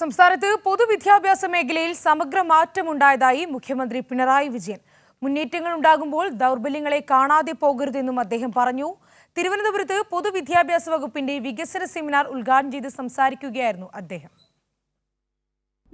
സംസ്ഥാനത്ത് പൊതുവിദ്യാഭ്യാസ മേഖലയിൽ സമഗ്ര മാറ്റമുണ്ടായതായി മുഖ്യമന്ത്രി പിണറായി വിജയൻ. മുന്നേറ്റങ്ങൾ ഉണ്ടാകുമ്പോൾ ദൗർബല്യങ്ങളെ കാണാതെ പോകരുതെന്നും അദ്ദേഹം പറഞ്ഞു. തിരുവനന്തപുരത്ത് പൊതുവിദ്യാഭ്യാസ വകുപ്പിന്റെ വികസന സെമിനാർ ഉദ്ഘാടനം ചെയ്ത് സംസാരിക്കുകയായിരുന്നു അദ്ദേഹം.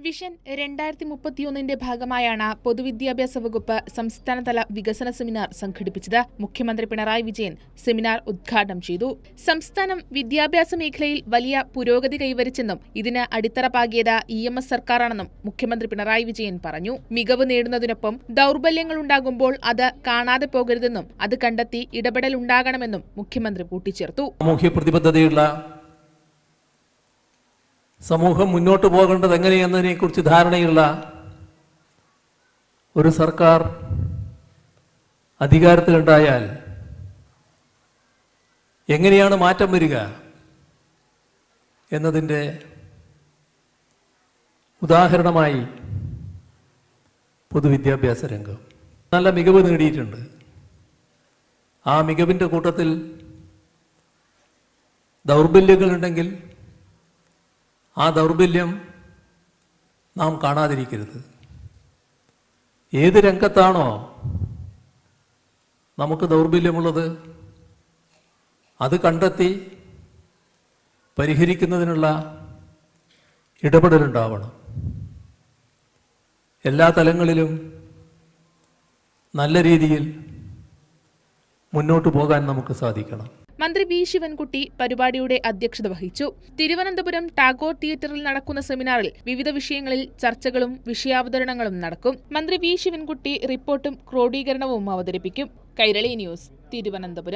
വിഷൻ രണ്ടായിരത്തി മുപ്പത്തിയൊന്നിന്റെ ഭാഗമായാണ് പൊതുവിദ്യാഭ്യാസ വകുപ്പ് സംസ്ഥാനതല വികസന സെമിനാർ സംഘടിപ്പിച്ചത്. മുഖ്യമന്ത്രി പിണറായി വിജയൻ സെമിനാർ ഉദ്ഘാടനം ചെയ്തു. സംസ്ഥാനം വിദ്യാഭ്യാസ മേഖലയിൽ വലിയ പുരോഗതി കൈവരിച്ചെന്നും ഇതിന് അടിത്തറ പാകിയത് ഇ എം എസ് സർക്കാരാണെന്നും മുഖ്യമന്ത്രി പിണറായി വിജയൻ പറഞ്ഞു. മികവ് നേടുന്നതിനൊപ്പം ദൗർബല്യങ്ങൾ ഉണ്ടാകുമ്പോൾ അത് കാണാതെ പോകരുതെന്നും അത് കണ്ടെത്തി ഇടപെടൽ ഉണ്ടാകണമെന്നും മുഖ്യമന്ത്രി കൂട്ടിച്ചേർത്തു. പ്രതിബദ്ധതയുള്ള സമൂഹം മുന്നോട്ട് പോകേണ്ടത് എങ്ങനെയെന്നതിനെക്കുറിച്ച് ധാരണയുള്ള ഒരു സർക്കാർ അധികാരത്തിലുണ്ടായാൽ എങ്ങനെയാണ് മാറ്റം വരിക എന്നതിന്റെ ഉദാഹരണമായി പൊതുവിദ്യാഭ്യാസ രംഗം. നല്ല മികവ് നേടിയിട്ടുണ്ട്. ആ മികവിന്റെ കൂട്ടത്തിൽ ദൗർബല്യങ്ങളുണ്ടെങ്കിൽ ആ ദൗർബല്യം നാം കാണാതിരിക്കരുത്. ഏത് രംഗത്താണോ നമുക്ക് ദൗർബല്യമുള്ളത് അത് കണ്ടെത്തി പരിഹരിക്കുന്നതിനുള്ള ഇടപെടലുണ്ടാവണം. എല്ലാ തലങ്ങളിലും നല്ല രീതിയിൽ മുന്നോട്ട് പോകാൻ നമുക്ക് സാധിക്കണം. മന്ത്രി വി ശിവൻകുട്ടി പരിപാടിയുടെ അധ്യക്ഷത വഹിച്ചു. തിരുവനന്തപുരം ടാഗോർ തിയേറ്ററിൽ നടക്കുന്ന സെമിനാറിൽ വിവിധ വിഷയങ്ങളിൽ ചർച്ചകളും വിഷയാവതരണങ്ങളും നടക്കും. മന്ത്രി വി ശിവൻകുട്ടി റിപ്പോർട്ടും ക്രോഡീകരണവും അവതരിപ്പിക്കും. കൈരളി ന്യൂസ് തിരുവനന്തപുരം.